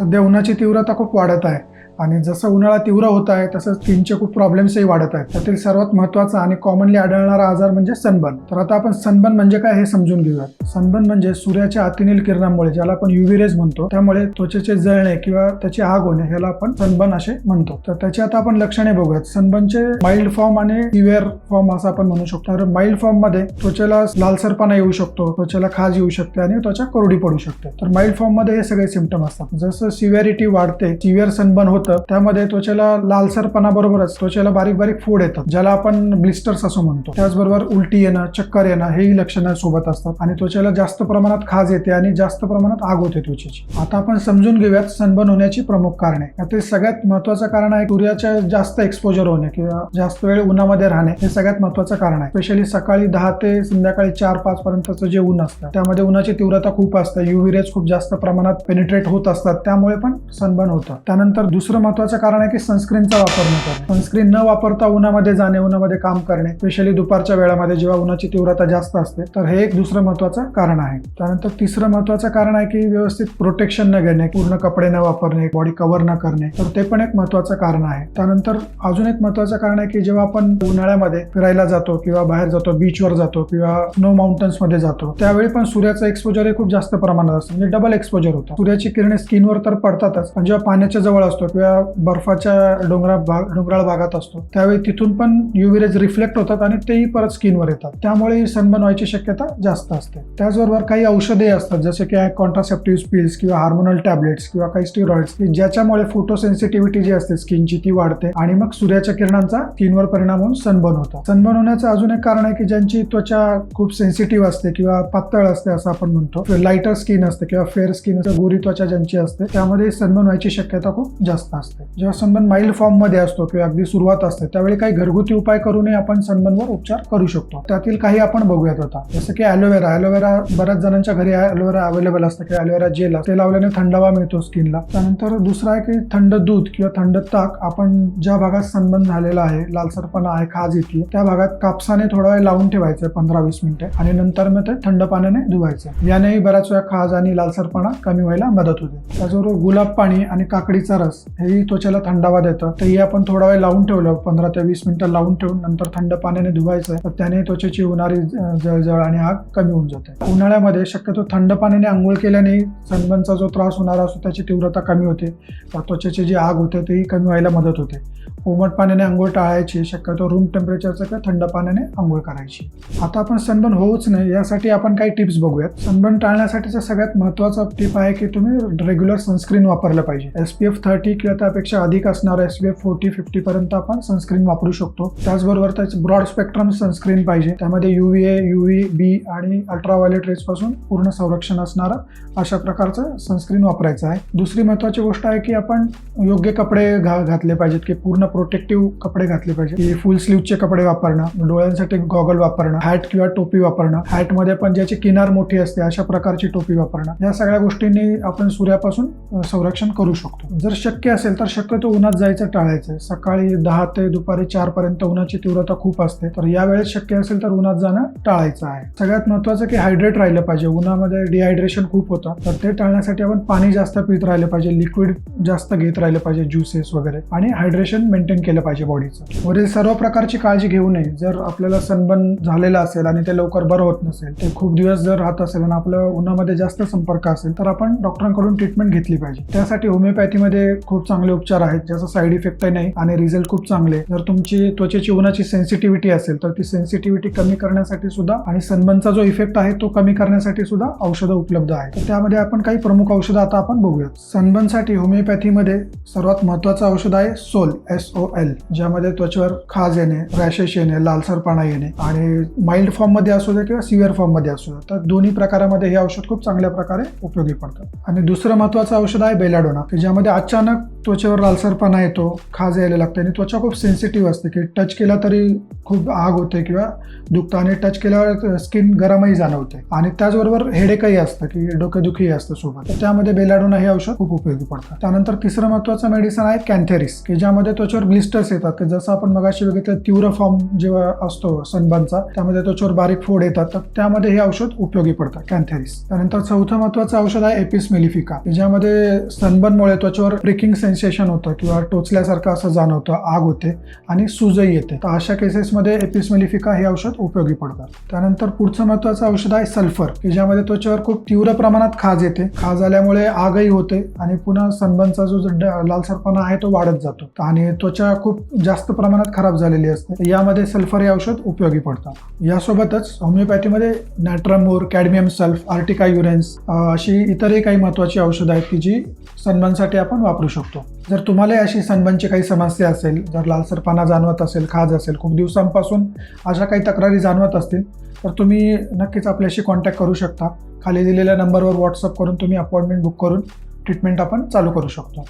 सध्या उन्हाची तीव्रता खूप वाढत आहे. आणि जसं उन्हाळा तीव्र होत आहे तसंच स्किनचे खूप प्रॉब्लेम्सही वाढत आहेत. त्यातील सर्वात महत्त्वाचा आणि कॉमनली आढळणारा आजार म्हणजे सनबर्न. तर आता आपण सनबर्न म्हणजे काय हे समजून घेऊयात. सनबर्न म्हणजे सूर्याच्या अतिनील किरणामुळे ज्याला आपण युव्हिरेज म्हणतो त्यामुळे त्वचेचे जळणे किंवा त्याची आग होणे ह्याला आपण सनबर्न असे म्हणतो. तर त्याची आता आपण लक्षणे बघूयात. सनबर्नचे माइल्ड फॉर्म आणि सिव्हिअर फॉर्म असं आपण म्हणू शकतो. तर माइल्ड फॉर्ममध्ये त्वचेला लालसरपणा येऊ शकतो त्वचेला खाज येऊ शकते आणि त्वचा कोरडी पडू शकते. तर माइल्ड फॉर्ममध्ये हे सगळे सिमटम असतात. जसं सिव्हिअरिटी वाढते सिव्हिअर सनबर्न होतं त्यामध्ये त्वचेला लालसरपणा बरोबरच त्वचेला बारीक बारीक फोड येतात ज्याला आपण ब्लिस्टर्स असं म्हणतो. त्याचबरोबर उलटी येणं चक्कर येणं हेही लक्षणं सोबत असतात आणि त्वचेला जास्त प्रमाणात खाज येते आणि जास्त प्रमाणात आग होते त्वचेची. आता आपण समजून घेऊयात सनबर्न होण्याची प्रमुख कारणे. ते सगळ्यात महत्वाचं कारण आहे सूर्याच्या जास्त एक्सपोजर होणे किंवा जास्त वेळ उन्हामध्ये राहणे हे सगळ्यात महत्वाचं कारण आहे. स्पेशली सकाळी दहा ते संध्याकाळी चार पाच पर्यंतचं जे ऊन असतं त्यामध्ये उन्हाची तीव्रता खूप असते. युव्ही रेज खूप जास्त प्रमाणात पेनिट्रेट होत असतात. त्यामुळे पण सनबर्न होतं. त्यानंतर दुसरं महत्वाचं कारण आहे की सनस्क्रीनचा वापर न करणे. सनस्क्रीन न वापरता उन्हामध्ये जाणे उन्हामध्ये काम करणे स्पेशली दुपारच्या वेळामध्ये जेव्हा उन्हाची तीव्रता जास्त असते तर हे एक दुसरं महत्वाचं कारण आहे. त्यानंतर तिसरं महत्वाचं कारण आहे की व्यवस्थित प्रोटेक्शन न घेणे पूर्ण कपडे न वापरणे बॉडी कव्हर न करणे तर ते पण एक महत्वाचं कारण आहे. त्यानंतर अजून एक महत्वाचं कारण आहे की जेव्हा आपण उन्हाळ्यामध्ये फिरायला जातो किंवा बाहेर जातो बीचवर जातो किंवा स्नो माउंटन्समध्ये जातो त्यावेळी पण सूर्याचं एक्सपोजर हे खूप जास्त प्रमाणात असतं म्हणजे डबल एक्सपोजर होतं. सूर्याची किरणे स्किनवर तर पडतातच पण जेव्हा पाण्याच्या जवळ असतो किंवा बर्फाच्या डोंगरा भाग डोंगराळ भागात असतो. त्यावेळी तिथून पण युव्ही रेज रिफ्लेक्ट होतात आणि तेही परत स्किनवर येतात. त्यामुळे सनबर्न व्हायची शक्यता जास्त असते. त्याचबरोबर काही औषधे असतात जसे की कॉन्ट्रासेप्टिव्ह पिल्स किंवा हार्मोनल टॅबलेट्स किंवा काही स्टिरॉइड्स की ज्याच्यामुळे फोटो सेन्सिटिव्हिटी जी असते स्किनची ती वाढते आणि मग सूर्याच्या किरणांचा स्किनवर परिणाम होऊन सनबर्न होतो. सनबर्न होण्याचं अजून एक कारण आहे की ज्यांची त्वचा खूप सेन्सिटिव्ह असते किंवा पातळ असते असं आपण म्हणतो. लाईटर स्किन असते किंवा फेअर स्किन असते गोरी त्वचा ज्यांची असते त्यामध्ये सनबर्न व्हायची शक्यता खूप जास्त असते. जेव्हा सनबर्न माइल्ड फॉर्ममध्ये असतो किंवा अगदी सुरुवात असते त्यावेळी काही घरगुती उपाय करूनही आपण सनबर्नवर उपचार करू शकतो. त्यातील काही आपण बघूयात आता. जसं की ॲलोवेरा ॲलोवेरा बऱ्याच जणांच्या घरी ॲलोवेरा अवेलेबल असतं किंवा ॲलोवेरा जेल ते लावल्याने थंडावा मिळतो स्किनला त्यानंतर दुसरा आहे की थंड दूध किंवा थंड ताक आपण ज्या भागात सनबर्न झालेला आहे लालसरपणा आहे खाज येते त्या भागात कापसाने थोडा वेळ लावून ठेवायचं पंधरा वीस मिनिटे. आणि नंतर मग ते थंड पाण्याने धुवायचं यानेही बऱ्याच वेळा खाज आणि लालसरपणा कमी व्हायला मदत होते. त्याचबरोबर गुलाब पाणी आणि काकडीचा रस हेही त्वचेला थंडावा देतं. तेही आपण थोडा वेळ लावून ठेवलं. पंधरा ते वीस मिनिटं लावून ठेवून नंतर थंड पाण्याने धुवायचं. तर त्याने त्वचेची होणारी जळजळ आणि आग कमी होऊन जाते. उन्हाळ्यामध्ये शक्यतो थंड पाण्याने आंघोळ केल्याने सनबनचा जो त्रास होणारा असतो त्याची तीव्रता कमी होते. त्वचेची जी आग होते तेही कमी व्हायला मदत होते. कोमट पाण्याने आंघोळ टाळायची शक्यतो रूम टेम्परेचरचं किंवा थंड पाण्याने आंघोळ करायची. आता आपण सनबर्न होऊच नाही यासाठी आपण काही टिप्स बघूयात. सनबर्न टाळण्यासाठीचा सगळ्यात महत्त्वाचा टिप आहे की तुम्ही रेग्युलर सनस्क्रीन वापरलं पाहिजे. एस पी एफ थर्टी किंवा त्यापेक्षा अधिक असणारा S B F forty fifty पर्यंत आपण सनस्क्रीन वापरू शकतो. त्याचबरोबर त्याचे ब्रॉड स्पेक्ट्रम सनस्क्रीन पाहिजे. त्यामध्ये युव्ही ए युव्ही बी आणि अल्ट्राव्हायोलेट रेजपासून पूर्ण संरक्षण असणारं अशा प्रकारचं सनस्क्रीन वापरायचं आहे. दुसरी महत्त्वाची गोष्ट आहे की आपण योग्य कपडे घा घातले पाहिजेत की पूर्ण प्रोटेक्टिव्ह कपडे घातले पाहिजे की फुल स्लीवचे कपडे वापरणं डोळ्यांसाठी गॉगल वापरणं हॅट किंवा टोपी वापरणं हॅटमध्ये पण ज्याची किनार मोठी असते अशा प्रकारची टोपी वापरणं. या सगळ्या गोष्टींनी आपण सूर्यापासून संरक्षण करू शकतो. जर शक्य असेल तर शक्यतो उन्हात जायचं टाळायचं. सकाळी दहा ते दुपारी चार पर्यंत उन्हाची तीव्रता खूप असते. तर या वेळेस शक्य असेल तर उन्हात जाणं टाळायचं आहे. सगळ्यात महत्वाचं की हायड्रेट राहिलं पाहिजे. उन्हामध्ये डिहायड्रेशन खूप होतं. तर ते टाळण्यासाठी आपण पाणी जास्त पित राहिलं पाहिजे. लिक्विड जास्त घेत राहिलं पाहिजे ज्युसेस वगैरे. आणि हायड्रेशन मेंटेन केलं पाहिजे बॉडीचं वरील सर्व प्रकारची काळजी घेऊ नये. जर आपल्याला सनबर्न झालेला असेल आणि ते लवकर बरं होत नसेल ते खूप दिवस जर राहत असेल आणि आपलं उन्हामध्ये जास्त संपर्क असेल तर आपण डॉक्टरांकडून ट्रीटमेंट घेतली पाहिजे. त्यासाठी होमिओपॅथीमध्ये खूप चांगले उपचार आहेत ज्याचा साईड इफेक्टही नाही आणि रिझल्ट खूप चांगले जर तुमची त्वचेची उन्हाची सेन्सिटिव्हिटी असेल तर ती सेन्सिटिव्हिटी कमी करण्यासाठी सुद्धा आणि सनबनचा जो इफेक्ट आहे तो कमी करण्यासाठी सुद्धा औषधं उपलब्ध आहेत. तर त्यामध्ये आपण काही प्रमुख औषधं आता आपण बघूयात. सनबनसाठी होमिओपॅथीमध्ये सर्वात महत्वाचं औषध आहे सोल एस ओ एल ज्यामध्ये त्वचेवर खाज येणे रॅशेस येणे लालसरपणा येणे आणि माइल्ड फॉर्ममध्ये असू दे किंवा सिव्हिअर फॉर्ममध्ये असू दे. तर दोन्ही प्रकारामध्ये हे औषध खूप चांगल्या प्रकारे उपयोगी पडतं. आणि दुसरं महत्वाचं औषध आहे बेलाडोना की ज्यामध्ये अचानक त्वचेवर लालसरपणा येतो खाज यायला लागते आणि त्वचा खूप सेन्सिटिव्ह असते की टच केला तरी खूप आग होते किंवा दुखतं आणि टच केल्यावर स्किन गरमही जाणवते. आणि त्याचबरोबर हेडेकही असतं की डोकेदुखीही असतं सोबत. तर त्यामध्ये बेलाडोना हे औषध खूप उपयोगी पडतं. त्यानंतर तिसरं महत्त्वाचं मेडिसिन आहे कॅन्थेरिस की ज्यामध्ये त्वचेवर ब्लिस्टर्स येतात की जसं आपण मगाशी बघितलं तीव्र फॉर्म जेव्हा असतो सनबर्नचा त्यामध्ये त्वचेवर बारीक फोड येतात तर त्यामध्ये हे औषध उपयोगी पडतं कॅन्थेरिस त्यानंतर चौथं महत्त्वाचं औषध आहे एपिस मेलिफिका ज्यामध्ये सनबर्नमुळे त्वचेवर प्रिकिंग सेन्सेशन होतं किंवा टोचल्यासारखं असं जाणवतं आग होते आणि सुजही येते. तर अशा केसेसमध्ये एपिसमेलिफिका हे औषध उपयोगी पडतात त्यानंतर पुढचं महत्त्वाचं औषध आहे सल्फर की ज्यामध्ये त्वचेवर खूप तीव्र प्रमाणात खाज येते. खाज आल्यामुळे आगही होते आणि पुन्हा सनबनचा जो ड- लालसरपणा आहे तो वाढत जातो. आणि त्वचा खूप जास्त प्रमाणात खराब झालेली असते. यामध्ये सल्फर हे औषध उपयोगी पडतात यासोबतच होमिओपॅथीमध्ये natrum mur cadmium sulph urtica urens अशी इतरही काही महत्त्वाची औषधं आहेत की जी सनबनसाठी आपण वापरू शकतो. जर तुम्हाला अशी सनबर्नची काही समस्या असेल जर लालसरपणा जाणवत असेल खाज असेल खूप दिवसांपासून अशा काही तक्रारी जाणवत असतील तर तुम्ही नक्कीच आपल्याशी कॉन्टॅक्ट करू शकता. खाली दिलेल्या नंबरवर व्हॉट्सअप करून तुम्ही अपॉइंटमेंट बुक करून ट्रीटमेंट आपण चालू करू शकतो.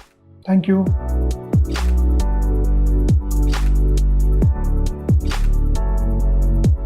थँक्यू